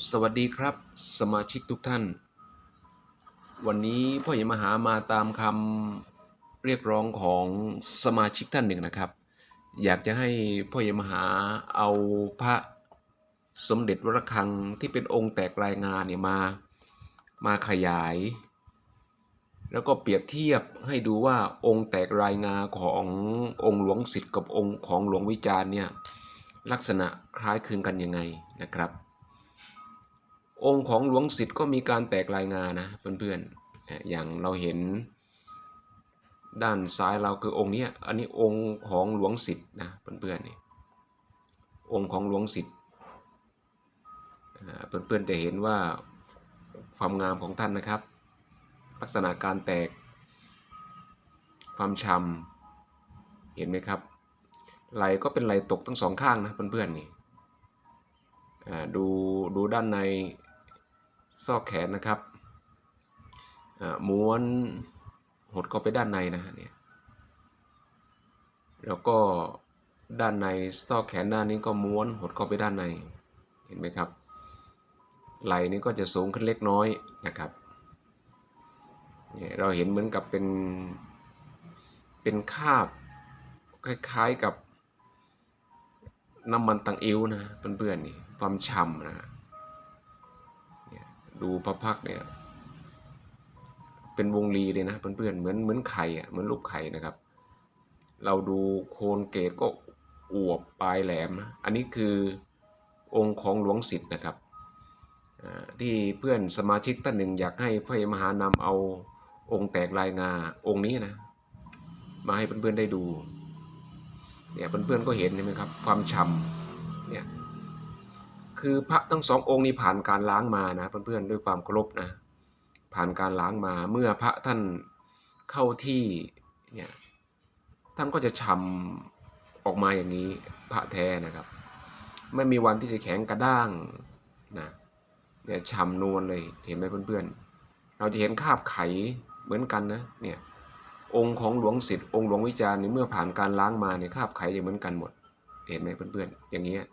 สวัสดีครับ สมาชิกทุกท่าน วันนี้พ่อใหญ่มหามาตามคำเรียกร้องของสมาชิกท่านหนึ่งนะครับ อยากจะให้พ่อใหญ่มหาเอาพระสมเด็จวรคังที่เป็นองค์แตกรายงานเนี่ยมามาขยาย แล้วก็เปรียบเทียบให้ดูว่าองค์แตกรายงาขององค์หลวงสิทธิ์กับองค์ของหลวงวิจารณ์เนี่ยลักษณะคล้ายคลึงกันยังไงนะครับ องค์ของหลวงสิทธ์ก็มีการแตกรายงานนะเพื่อนๆอ่ออย่างเราเห็นด้านซ้ายเราคือองค์นี้อันนี้องค์ของหลวงสิทธ์นะเพื่อนๆนี่องค์ของหลวงสิทธิ์อ่าเพื่อนๆจะเห็นว่าความงามของท่านนะครับ ลักษณะการแตกความชำเห็นไหมครับไหลก็เป็นไหลตกทั้งสองข้างนะเพื่อนๆนี่อ่ดูดูด้านใน ซอกแขนนะครับม้วนหดเข้าไปด้านในนะฮะเนี่ยแล้วก็ด้านในซอกแขนด้านนี้ก็ม้วนหดเข้าไปด้านในเห็นไหมครับ ไหล่นี้ก็จะสูงขึ้นเล็กน้อยนะครับเนี่ยเราเห็นเหมือนกับเป็นเป็นคาบคล้ายๆกับน้ำมันตังอิ้วนะเพื่อนๆนี่ความฉ่ำนะ ดูพระพักเนี่ย เป็นวงรีเลยนะเพื่อนๆเหมือนเหมือนไข่อะเหมือนลูกไข่นะครับ เราดูโคนเกตก็อวบปลายแหลม อันนี้คือองค์ของหลวงสิทธิ์นะครับที่เพื่อนสมาชิกท่านหนึ่งอยากให้พระมหานำเอาองค์แตกลายงาองค์นี้นะ มาให้เพื่อนๆได้ดูเนี่ยเพื่อนๆก็เห็นใช่ไหมครับ ความฉ่ำเนี่ย คือพระทั้งสององค์นี้ผ่านการล้างมานะเพื่อนๆด้วยความเคารพนะผ่านการล้างมาเมื่อพระท่านเข้าที่เนี่ยท่านก็จะฉ่ำออกมาอย่างนี้พระแท้นะครับ ไม่มีวันที่จะแข็งกระด้างนะเนี่ยฉ่ำนวลเลยเห็นไหมเพื่อนๆ เราจะเห็นคาบไขเหมือนกันนะเนี่ยองค์ของหลวงสิทธิ์องค์หลวงวิจารณ์เนี่ยเมื่อผ่านการล้างมาเนี่ยคาบไขจะเหมือนกันหมด เห็นไหมเพื่อนๆ อย่างเงี้ย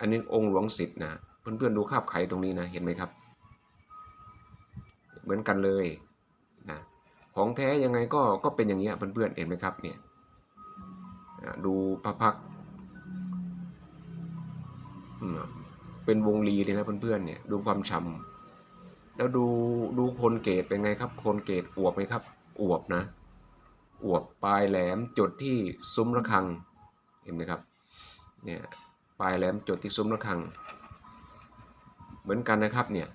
อันนี้องค์หลวงสิทธิ์นะเพื่อนๆดูคาบไขตรงนี้นะเห็นไหมครับ เหมือนกันเลยนะของแท้ยังไงก็ก็เป็นอย่างเงี้ยเพื่อนๆเห็นไหมครับเนี่ยดูพระพักเป็นวงรีเลยนะเพื่อนๆเนี่ยดูความฉ่ำแล้วดูดูโคนเกตเป็นไงครับโคนเกตอวบไหมครับอวบนะอวบปลายแหลมจุดที่ซุ้มระฆังเห็นไหมครับเนี่ย ปลายแหลมจุดที่ซุ้มระฆัง เหมือนกันนะครับเนี่ย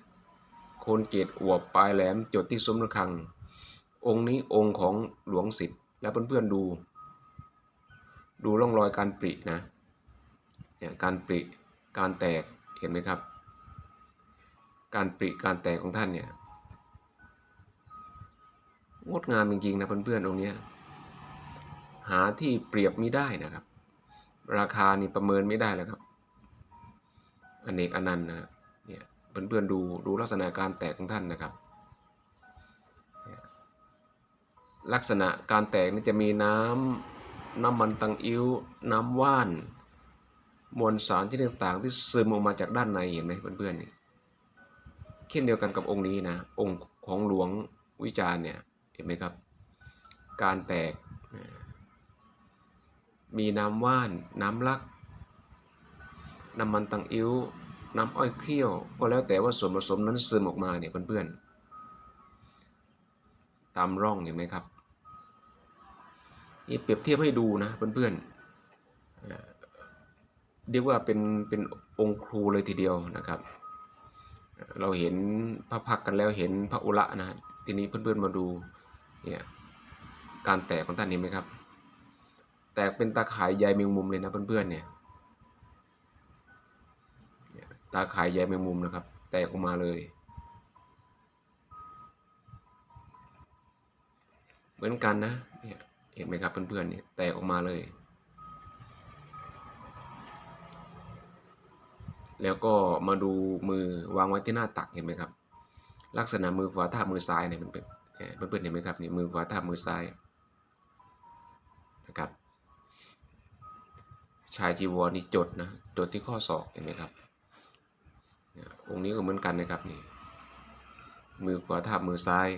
โคนเกตอวบปลายแหลมจุดที่ซุ้มระฆัง องค์นี้องค์ของหลวงสิทธิ์แล้วเพื่อนๆดู ดูร่องรอยการปรินะเนี่ยการปริการแตกเห็นไหมครับ การปริการแตกของท่านเนี่ยงดงามจริงๆนะเพื่อนๆตรงนี้หาที่เปรียบไม่ได้นะครับ ราคานี่ประเมินไม่ได้แล้วครับอเนกอนันต์นะเนี่ยเพื่อนๆดูดูลักษณะการแตกของท่านนะครับ ลักษณะการแตกนี่จะมีน้ำน้ำมันตังอิ้วน้ำว่านมวลสารที่ต่างๆที่ซึมออกมาจากด้านในเห็นไหมเพื่อนๆนี่เช่นเดียวกันกับองค์นี้นะองค์ของหลวงวิจารณ์เนี่ยเห็นไหมครับ การแตกนะ มีน้ำว่าน น้ำลัก น้ำมันตังอิ้ว น้ำอ้อยเคี่ยว ก็แล้วแต่ว่าส่วนผสมนั้นซึมออกมาเนี่ยเพื่อนๆ ตามร่องเห็นไหมครับนี่เปรียบเทียบให้ดูนะเพื่อนๆเรียกว่าเป็นเป็นองค์ครูเลยทีเดียวนะครับ เราเห็นพระพักกันแล้วเห็นพระอุระนะทีนี้เพื่อนๆมาดูเนี่ยการแตกของท่านเห็นไหมครับ แตกเป็นตาข่ายใยแมงมุมเลยนะเพื่อนๆเนี่ยเนี่ยตาข่ายใยแมงมุมนะครับ แตกออกมาเลย เหมือนกันนะเนี่ยเห็นไหมครับเพื่อนๆเนี่ยแตกออกมาเลย แล้วก็มาดูมือวางไว้ที่หน้าตักเห็นไหมครับ ลักษณะมือขวาทาบมือซ้ายเนี่ยมันเป็นเอ่อเพื่อนๆเห็นไหมครับนี่มือขวาทาบมือซ้ายนะครับ ชายจีวรนี่จดนะจดที่ข้อศอกเห็นไหมครับเนี่ยองค์นี้ก็เหมือนกันนะครับนี่มือขวาทาบมือซ้าย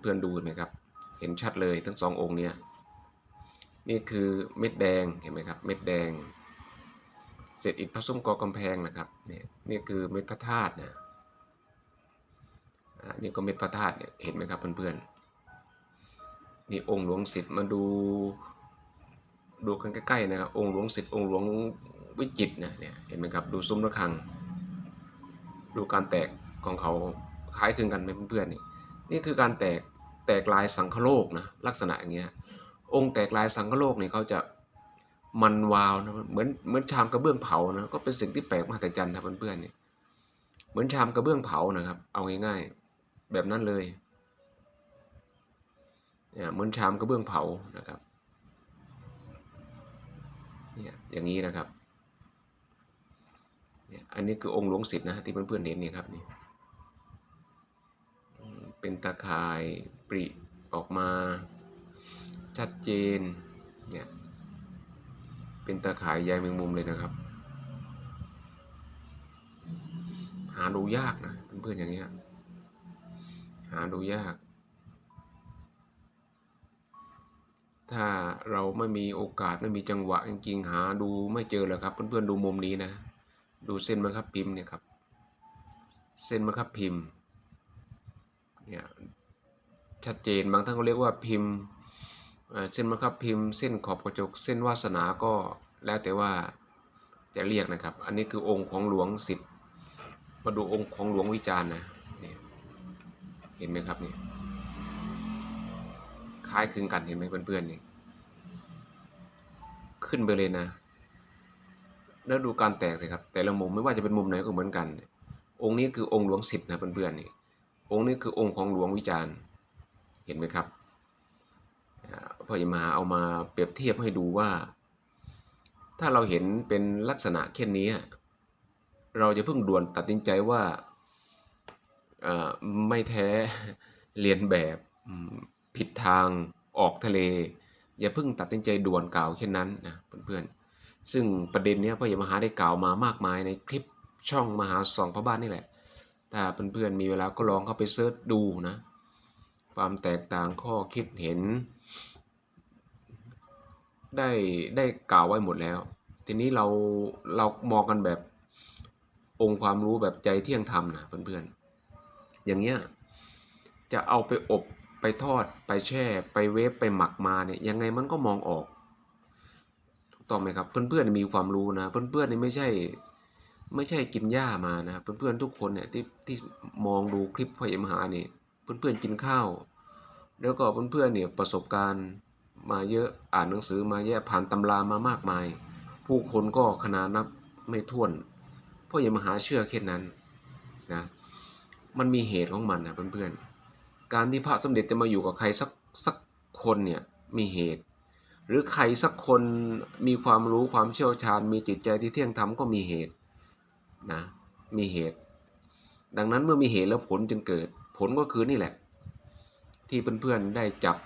เพื่อนๆดูนไหมครับ เห็นชัดเลยทั้งสององค์เนี้ยนี่คือเม็ดแดงเห็นไหมครับ เม็ดแดงเศษอิฐผสมกอกำแพงนะครับเนี่ยนี่คือเม็ดพระธาตุนะนี่ก็เม็ดพระธาตุเนี่ยเห็นไหมครับเพื่อนๆนี่องค์หลวงศิษย์มาดู ดูกันใกล้ๆนะครับองค์หลวงศิษย์องค์หลวงวิจิตนะเนี่ยเห็นไหมครับดูซุ้มระฆัง ดูการแตกของเขาคล้ายคลึงกันไหมเพื่อนๆนี่นี่คือการแตกแตกลายสังคโลกนะลักษณะอย่างเงี้ยองค์แตกลายสังคโลกเนี่ยเขาจะมันวาวนะเหมือนเหมือนชามกระเบื้องเผานะก็เป็นสิ่งที่แปลกมหัศจรรย์นะเพื่อนๆนี่เหมือนชามกระเบื้องเผานะครับ เอาง่ายๆแบบนั้นเลยเนี่ยเหมือนชามกระเบื้องเผานะครับ เนี่ยอย่างนี้นะครับเนี่ยอันนี้คือองค์หลวงศิษย์นะที่เพื่อนๆเห็นเนี่ยครับนี่เป็นตาข่ายปริออกมาชัดเจนเนี่ยเป็นตาข่ายใยแมงมุมเลยนะครับ หาดูยากนะเพื่อนๆอย่างเงี้ยหาดูยาก ถ้าเราไม่มีโอกาสไม่มีจังหวะจริงๆหาดูไม่เจอเลยครับ เพื่อนๆดูมุมนี้นะ ดูเส้นมะครับพิมพ์เนี่ยครับ เส้นมะครับพิมพ์เนี่ยชัดเจนบางท่านก็เรียกว่าพิมพ์เส้นมะครับพิมพ์เส้นขอบกระจก เส้นวาสนาก็แล้วแต่ว่าจะเรียกนะครับ อันนี้คือองค์ของหลวงสิทธิ์มาดูองค์ของหลวงวิจารณ์นะเห็นไหมครับเนี่ย ล้ายคลึงกันเห็นไหมเพื่อนๆนี่ขึ้นไปเลยนะ แล้วดูการแตกสิครับ แต่ละมุมไม่ว่าจะเป็นมุมไหนก็เหมือนกัน องค์นี้คือองค์หลวงสิทธิ์นะเพื่อนๆนี่องค์นี้คือองค์ของหลวงวิจารณ์เห็นไหมครับอ่าพ่อจะมาเอามาเปรียบเทียบให้ดูว่า ถ้าเราเห็นเป็นลักษณะเช่นนี้ เราจะเพิ่งด่วนตัดสินใจว่าไม่แท้เรียนแบบ ผิดทางออกทะเล อย่าเพิ่งตัดสินใจด่วนกล่าวเช่นนั้นนะเพื่อนๆ ซึ่งประเด็นนี้พ่อใหญ่มหาได้กล่าวมามากมายในคลิปช่องมหาสองพระบ้านนี่แหละ ถ้าเพื่อนๆมีเวลาก็ลองเข้าไปเซิร์ชดูนะ ความแตกต่างข้อคิดเห็น ได้ได้กล่าวไว้หมดแล้ว ทีนี้เราเรามองกันแบบองค์ความรู้แบบใจเที่ยงธรรมนะเพื่อนๆ อย่างเงี้ยจะเอาไปอบ ไปทอดไปแช่ ไปเวฟไปหมักมาเนี่ยยังไงมันก็มองออกถูกต้องไหมครับ เพื่อนๆมีความรู้นะ เพื่อนๆนี่ไม่ใช่ไม่ใช่กินหญ้ามานะเพื่อนๆทุกคนเนี่ยที่ที่มองดูคลิปพ่อเอ็มหาเนี่ยเพื่อนๆกินข้าว แล้วก็เพื่อนๆเนี่ยประสบการณ์มาเยอะอ่านหนังสือมาเยะผ่านตำรามามากมาย ผู้คนก็ขนานับไม่ถ้วนพ่อเอ็มหาเชื่อแค่นั้นนะมันมีเหตุของมันนะเพื่อนๆ การที่พระสมเด็จจะมาอยู่กับใครสักสักคนเนี่ยมีเหตุ หรือใครสักคนมีความรู้ความเชี่ยวชาญ มีจิตใจที่เที่ยงธรรมก็มีเหตุนะมีเหตุ ดังนั้นเมื่อมีเหตุแล้วผลจึงเกิด ผลก็คือนี่แหละ ที่เพื่อนๆได้จับ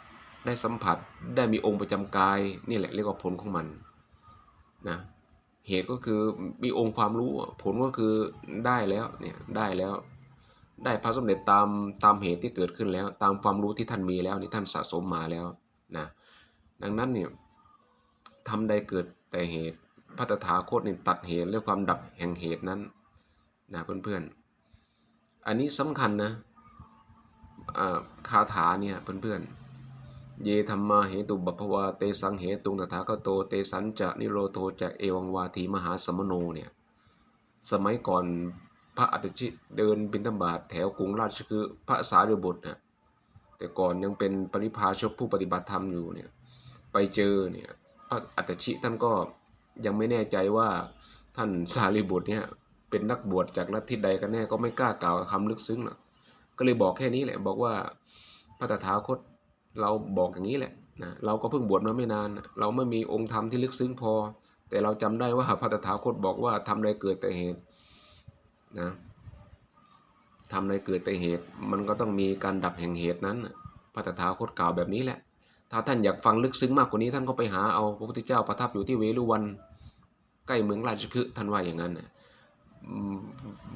ได้สัมผัสได้มีองค์ประจำกายนี่แหละเรียกว่าผลของมันนะเหตุก็คือมีองค์ความรู้ผลก็คือได้แล้วเนี่ยได้แล้ว ได้พระสมเด็จตามตามเหตุที่เกิดขึ้นแล้ว ตามความรู้ที่ท่านมีแล้วนี่ท่านสะสมมาแล้วนะดังนั้นเนี่ยทำใดเกิดแต่เหตุพระตถาคตนี่ตัดเหตุและความดับแห่งเหตุนั้นนะเพื่อนๆ อันนี้สำคัญนะอ่าคาถาเนี่ยเพื่อนๆ เยธรรมาเหตุบัพพวาเตสังเหตุงตถาคโตเตสันจะนิโรโทจะเอวังวาทีมหาสมโนเนี่ยสมัยก่อนพ พระอัตชิเดินบิณฑบาตแถวกรุงราชคือ พระสารีบุตรนะแต่ก่อนยังเป็นปริพาชกผู้ปฏิบัติธรรมอยู่เนี่ยไปเจอเนี่ยพระอัตชิท่านก็ยังไม่แน่ใจว่าท่านสารีบุตรเนี่ยเป็นนักบวชจากลัทธิใดกันแน่ก็ไม่กล้ากล่าวคำลึกซึ้งหรอกก็เลยบอกแค่นี้แหละบอกว่าพระตถาคตเราบอกอย่างนี้แหละนะเราก็เพิ่งบวชมาไม่นาน เราไม่มีองค์ธรรมที่ลึกซึ้งพอ แต่เราจำได้ว่าพระตถาคตบอกว่าทำใดเกิดแต่เหตุ นะทำใดเกิดแต่เหตุ มันก็ต้องมีการดับแห่งเหตุนั้นน่ะพระตถาคตกล่าวแบบนี้แหละ ถ้าท่านอยากฟังลึกซึ้งมากกว่านี้ท่านก็ไปหาเอาพระพุทธเจ้าประทับอยู่ที่เวฬุวัน ใกล้เมืองราชคฤห์ท่านว่าอย่างนั้นน่ะอืม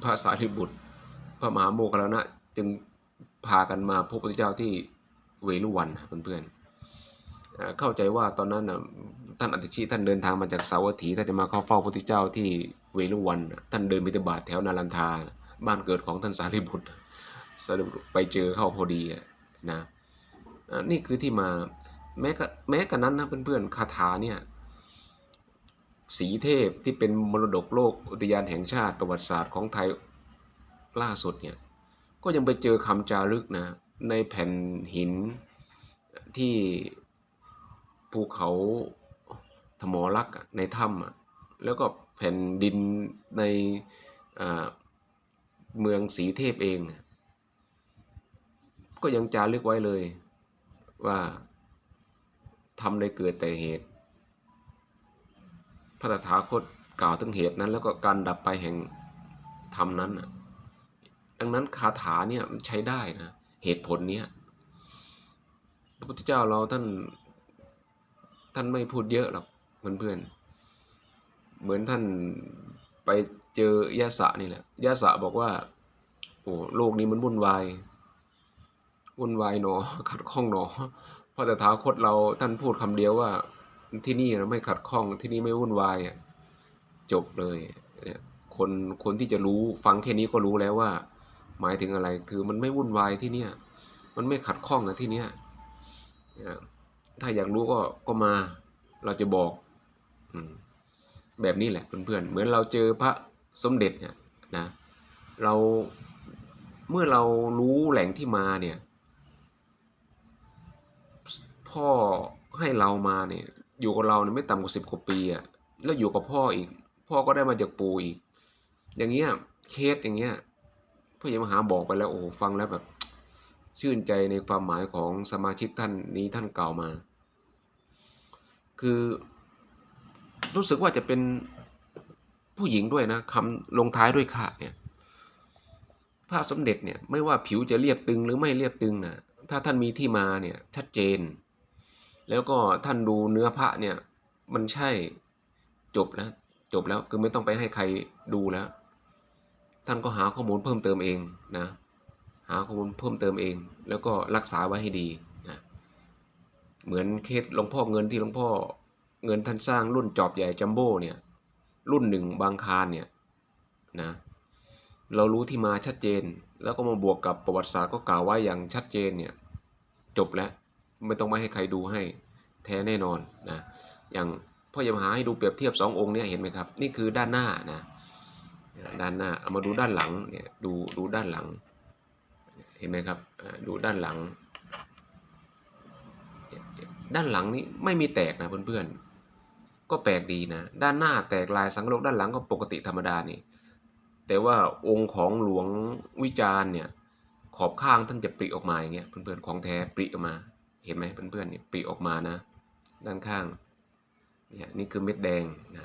พระสารีบุตร พระมหาโมคคลนะจึงพากันมาพบพระพุทธเจ้าที่เวลุวันเพื่อนๆ เข้าใจว่าตอนนั้นท่านอติชิท่านเดินทางมาจากสาวัตถีท่านจะมาเข้าเฝ้าพระพุทธเจ้าที่เวลุวันท่านเดินบิณฑบาตแถวนาลันทาบ้านเกิดของท่านสารีบุตรสารีบุตรไปเจอเข้าพอดีนะนี่คือที่มาแม้กแม้กันนั้นนะเพื่อนๆคาถาเนี่ยสีเทพที่เป็นมรดกโลกอุทยานแห่งชาติประวัติศาสตร์ของไทยล่าสุดเนี่ยก็ยังไปเจอคำจารึกนะในแผ่นหินที่ ภูเขาธมอลักษ์ในถ้ำอะแล้วก็แผ่นดินในเมืองสีเทพเอง ก็ยังจารึกไว้เลยว่าทำได้เกิดแต่เหตุ พระตถาคตกล่าวถึงเหตุนั้น แล้วก็การดับไปแห่งธรรมนั้น ดังนั้นคาถาเนี่ยมันใช้ได้นะเหตุผลเนี้ยพระพุทธเจ้าเราท่าน ท่านไม่พูดเยอะหรอกเพื่อนๆ เหมือนท่านไปเจอยะสะนี่แหละยะสะบอกว่าโอ้โลกนี้มันวุ่นวายวุ่นวายหนอขัดข้องหนอพระตถาคตเราท่านพูดคำเดียวว่าที่นี่นะไม่ขัดข้องที่นี่ไม่วุ่นวายจบเลยเนี่ยคนคนที่จะรู้ฟังแค่นี้ก็รู้แล้วว่า หมายถึงอะไรคือมันไม่วุ่นวายที่เนี่ย มันไม่ขัดข้องอะที่เนี้ยเนี่ย ถ้าอยากรู้ก็ก็มา เราจะบอกอแบบนี้แหละเพื่อนๆ เหมือนเราเจอพระสมเด็จเนี่ยนะ เราเมื่อเรารู้แหล่งที่มาเนี่ย พ่อให้เรามาเนี่ย อยู่กับเราเนี่ยไม่ต่ำกว่าสิบกว่าปีอะแล้วอยู่กับพ่ออีก พ่อก็ได้มาจากปู่อีก อย่างเงี้ยเคสอย่างเงี้ยพ่อใหญ่มหาบอกไปแล้วโอ้ฟังแล้วแบบชื่นใจในความหมายของสมาชิกท่านนี้ท่านเก่ามา คือรู้สึกว่าจะเป็นผู้หญิงด้วยนะคำลงท้ายด้วยค่ะเนี่ยพระสมเด็จเนี่ยไม่ว่าผิวจะเรียบตึงหรือไม่เรียบตึงนะถ้าท่านมีที่มาเนี่ยชัดเจน แล้วก็ท่านดูเนื้อพระเนี่ยมันใช่จบแล้วจบแล้วคือไม่ต้องไปให้ใครดูแล้ว ท่านก็หาข้อมูลเพิ่มเติมเองนะหาข้อมูลเพิ่มเติมเอง แล้วก็รักษาไว้ให้ดี เหมือนเคสหลวงพ่อเงินที่หลวงพ่อเงินท่านสร้างรุ่นจอบใหญ่จัมโบ้เนี่ย รุ่นหนึ่งบางคารเนี่ยนะเรารู้ที่มาชัดเจน แล้วก็มาบวกกับประวัติศาสตร์ก็กล่าวไว้อย่างชัดเจนเนี่ยจบแล้วไม่ต้องม่ให้ใครดูให้แท้แน่นอนนะอย่างพ่อจะมหาให้ดูเปรียบเทียบสององค์เนี่ยเห็นไหมครับ นี่คือด้านหน้านะด้านหน้าเอามาดูด้านหลังเนี่ยดูดูด้านหลัง เห็นไหมครับดูด้านหลัง ด้านหลังนี้ไม่มีแตกนะเพื่อนๆ ก็แปลกดีนะ ด้านหน้าแตกลายสังโลกด้านหลังก็ปกติธรรมดานี่แต่ว่าองค์ของหลวงวิจารณ์เนี่ยขอบข้างท่านจะปริออกมาอย่างเงี้ยเพื่อนๆของแท้ปริออกมา เห็นไหมเพื่อนๆเนี่ยปริออกมานะ ด้านข้างเนี่ยนี่คือเม็ดแดงนะ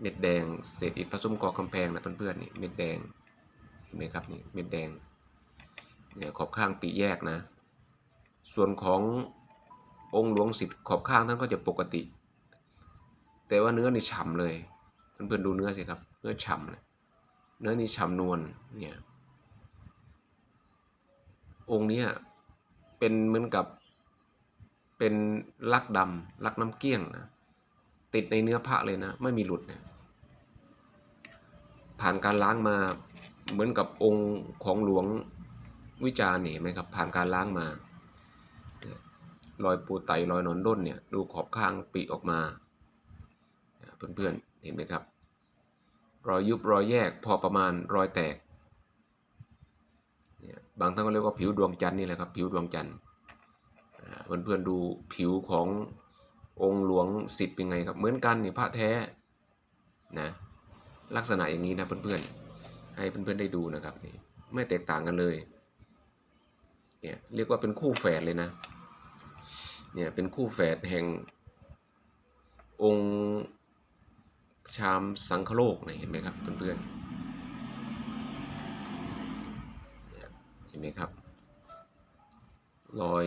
เม็ดแดงเศษอิฐผสมกอกำแพงนะเพื่อนๆนี่เม็ดแดงเห็นไหมครับนี่เม็ดแดงเนี่ยขอบข้างปริแยกนะ ส่วนของ องค์หลวงสิทธิ์ขอบข้างท่านก็จะปกติ แต่ว่าเนื้อนี่ฉ่ำเลยเพื่อนๆดูเนื้อสิครับ เนื้อฉ่ำเลยเนื้อนี่ฉ่ำนวลเนี่ยองค์นี้เป็นเหมือนกับเป็นลักดำลักน้ำเกี้ยงนะติดในเนื้อพระเลยนะ ไม่มีหลุดเนี่ยผ่านการล้างมาเหมือนกับองค์ของหลวงวิจารณ์นี่เห็นไหมครับ ผ่านการล้างมา รอยปูไตรอยนอนด้นเนี่ยดูขอบข้างปีออกมา เพื่อนๆเห็นไหมครับ รอยยุบรอยแยกพอประมาณรอยแตกเนี่ยบางท่านก็เรียกว่าผิวดวงจันทร์นี่แหละครับผิวดวงจันทร์อ่าเพื่อนๆดูผิวขององค์หลวงสิทธิ์เป็นไงครับเหมือนกันนี่พระแท้นะลักษณะอย่างนี้นะเพื่อนๆให้เพื่อนๆได้ดูนะครับนี่ไม่แตกต่างกันเลยเนี่ยเรียกว่าเป็นคู่แฝดเลยนะ เนี่ยเป็นคู่แฝดแห่งองค์ชามสังคโลกนะเห็นไหมครับเพื่อนๆเห็นไหมครับรอย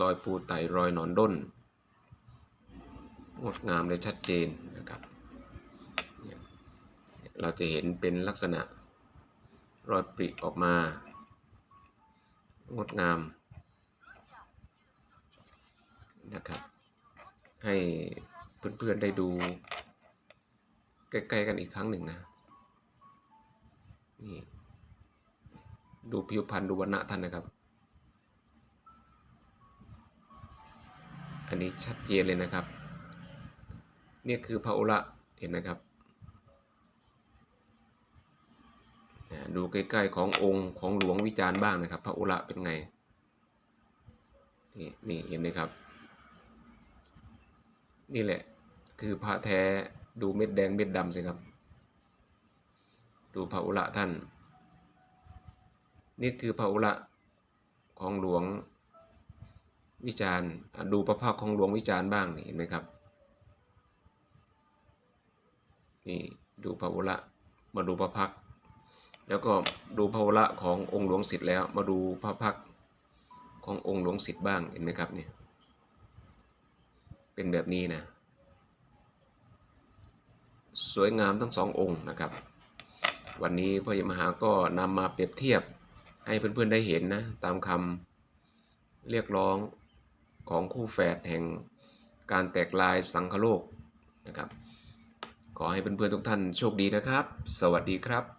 รอยปูไตรอยหนอนด้นงดงามและชัดเจนนะครับเนี่ยเราจะเห็นเป็นลักษณะรอยปริออกมางดงาม นะครับ ให้เพื่อนๆได้ดูใกล้ๆกันอีกครั้งหนึ่งนะนี่ดูผิวพรรณดูวันณะท่านนะครับ อันนี้ชัดเจนเลยนะครับนี่คือพระอุระเห็นนะครับดูใกล้ๆขององค์ของหลวงวิจารณ์บ้างนะครับ พระอุระเป็นไง นี่นี่เห็นไหมครับ นี่แหละ คือพระแท้ดูเม็ดแดงเม็ดดำสิครับ ดูพระอุระท่าน นี่คือพระอุระของหลวงวิจารณ์ดูพระพักของหลวงวิจารณ์บ้างเห็นไหมครับ นี่ดูพระอุระมาดูพระพัก แล้วก็ดูพระอุระขององค์หลวงสิทธิ์แล้ว มาดูพระพักขององค์หลวงสิทธิ์บ้างเห็นไหมครับเนี่ย เป็นแบบนี้นะ สวยงามทั้งสององค์นะครับ วันนี้พ่อใหญ่มหาก็นำมาเปรียบเทียบให้เพื่อนๆได้เห็นนะ ตามคำเรียกร้องของคู่แฝดแห่งการแตกลายสังคโลกนะครับ ขอให้เพื่อนๆทุกท่านโชคดีนะครับ สวัสดีครับ